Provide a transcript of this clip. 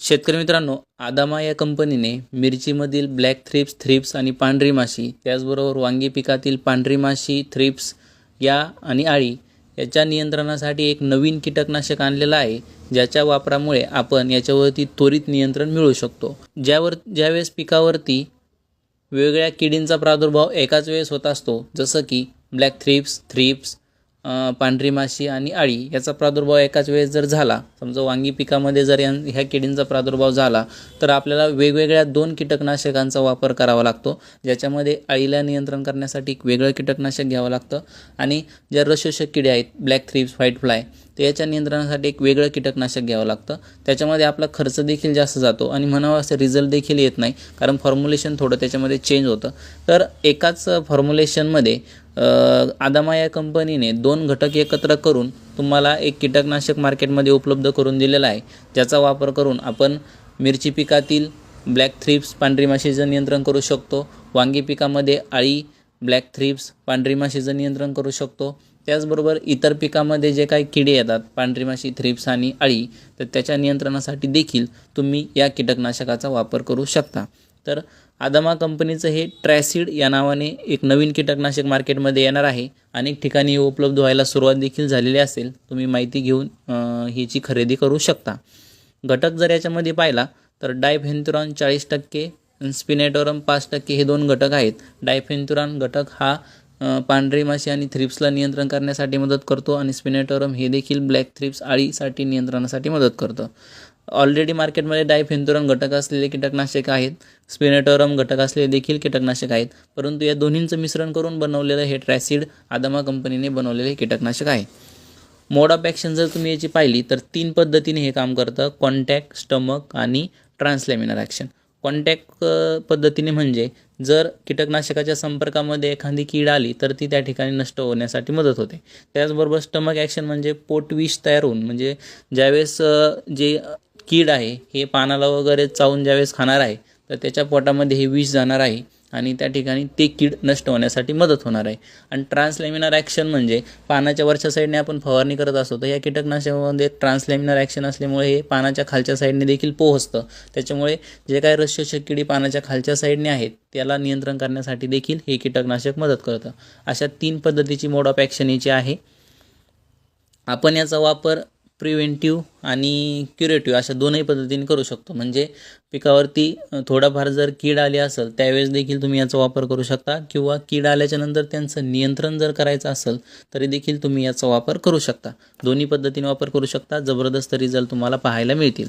शेतकरी मित्रांनो आदामा या कंपनीने मिरचीमधील ब्लॅक थ्रिप्स थ्रिप्स आणि पांढरी माशी त्याचबरोबर वांगी पिकातील पांढरी माशी थ्रिप्स या आणि आळी याच्या नियंत्रणासाठी एक नवीन कीटकनाशक आणलेलं आहे ज्याच्या वापरामुळे आपण याच्यावरती त्वरित नियंत्रण मिळवू शकतो. ज्यावर ज्यावेळेस पिकावरती वेगवेगळ्या किडींचा प्रादुर्भाव एकाच वेळेस होत असतो जसं की ब्लॅक थ्रिप्स थ्रिप्स पांढरी माशी आणि आळी याचा प्रादुर्भाव एकाच वेळेस जर झाला समजा वांगी पिकामध्ये जर या ह्या किडींचा प्रादुर्भाव झाला तर आपल्याला वेगवेगळ्या दोन कीटकनाशकांचा वापर करावा लागतो ज्याच्यामध्ये आळीला नियंत्रण करण्यासाठी एक वेगळं कीटकनाशक घ्यावं लागतं. आणि ज्या रसशोषक किडे आहेत ब्लॅक थ्रिप्स व्हाईट फ्लाय तर याच्या नियंत्रणासाठी एक वेगळं कीटकनाशक घ्यावं लागतं. त्याच्यामध्ये आपला खर्च देखील जास्त जातो आणि म्हणावं असं रिझल्ट देखील येत नाही कारण फॉर्म्युलेशन थोडं त्याच्यामध्ये चेंज होतं. तर एकाच फॉर्म्युलेशनमध्ये आदामा या कंपनीने दोन घटक एकत्र करून तुम्हाला एक कीटकनाशक मार्केटमध्ये उपलब्ध करून दिलेला आहे. ज्याचा वापर करून आपण मिरची पिकातील ब्लॅक थ्रिप्स पांढरी माशीचं नियंत्रण करू शकतो वांगी पिकामध्ये आळी ब्लॅक थ्रिप्स पांढरी माशीचं नियंत्रण करू शकतो त्याचबरोबर इतर पिकामध्ये जे काही किडे येतात पांढरी माशी थ्रिप्स आणि अळी तर त्याच्या नियंत्रणासाठी देखील तुम्ही या कीटकनाशकाचा वापर करू शकता. तर आदमा कंपनीचं हे ट्रॅसिड या नावाने एक नवीन कीटकनाशक मार्केटमध्ये येणार आहे. अनेक ठिकाणी उपलब्ध व्हायला सुरुवात देखील झालेली असेल. तुम्ही माहिती घेऊन ह्याची खरेदी करू शकता. घटक जर याच्यामध्ये पाहिला तर डायफेन्थुरॉन चाळीस टक्के स्पिनेटोरम पाच टक्के हे दोन घटक आहेत. डायफेन्थुरॉन घटक हा पांढरी माशी आणि थ्रिप्सला नियंत्रण करण्यासाठी मदत करतो आणि स्पिनेटोरम हे देखील ब्लॅक थ्रिप्स आळीसाठी नियंत्रणासाठी मदत करतं. ऑलरेडी मार्केटमध्ये डायफेंथोरम घटक असलेले कीटकनाशक आहेत. स्पिनेटोरम घटक असलेले देखील कीटकनाशक आहेत. परंतु या दोन्हींचं मिश्रण करून बनवलेलं हे ट्रॅसिड आदमा कंपनीने बनवलेले कीटकनाशक आहे. मोड ऑफ ॲक्शन जर तुम्ही याची पाहिली तर तीन पद्धतीने हे काम करतं. कॉन्टॅक्ट स्टमक आणि ट्रान्सलॅमिनर ॲक्शन कॉन्टॅक्ट पद्धतीने म्हणजे जर कीटकनाशकाच्या संपर्कामध्ये एखादी कीड आली तर ती त्या ठिकाणी नष्ट होण्यासाठी मदत होते. त्याचबरोबर स्टमक ॲक्शन म्हणजे पोटविष तयार होऊन म्हणजे ज्यावेळेस जे कीड आहे हे पानाला वगैरे चावून ज्यावेळेस खाणार आहे तर त्याच्या पोटामध्ये हे विष जाणार आहे. आणि त्या ठिकाणी ते कीड नष्ट होण्यासाठी मदत होणार आहे. आणि ट्रान्सलेमिनर ॲक्शन म्हणजे पानाच्या वरच्या साईडने आपण फवारणी करत असतो तर या कीटकनाशकामध्ये ट्रान्सलेमिनर ॲक्शन असल्यामुळे हे पानाच्या खालच्या साईडने देखील पोहोचतं. त्याच्यामुळे जे काही रसशोषक किडी पानाच्या खालच्या साईडने आहेत त्याला नियंत्रण करण्यासाठी देखील हे कीटकनाशक मदत करतं. अशा तीन पद्धतीची मोड ऑफ ॲक्शन याची आहे. आपण याचा वापर प्रिव्हेंटिव्ह आणि क्युरेटिव्ह अशा दोनही पद्धतीने करू शकतो. म्हणजे पिकावरती थोडाफार जर कीड आली असेल त्यावेळेस देखील तुम्ही याचा वापर करू शकता. किंवा कीड आल्याच्यानंतर त्यांचं नियंत्रण जर करायचं असेल तरी देखील तुम्ही याचा वापर करू शकता. दोन्ही पद्धतीने वापर करू शकता. जबरदस्त रिझल्ट तुम्हाला पाहायला मिळतील.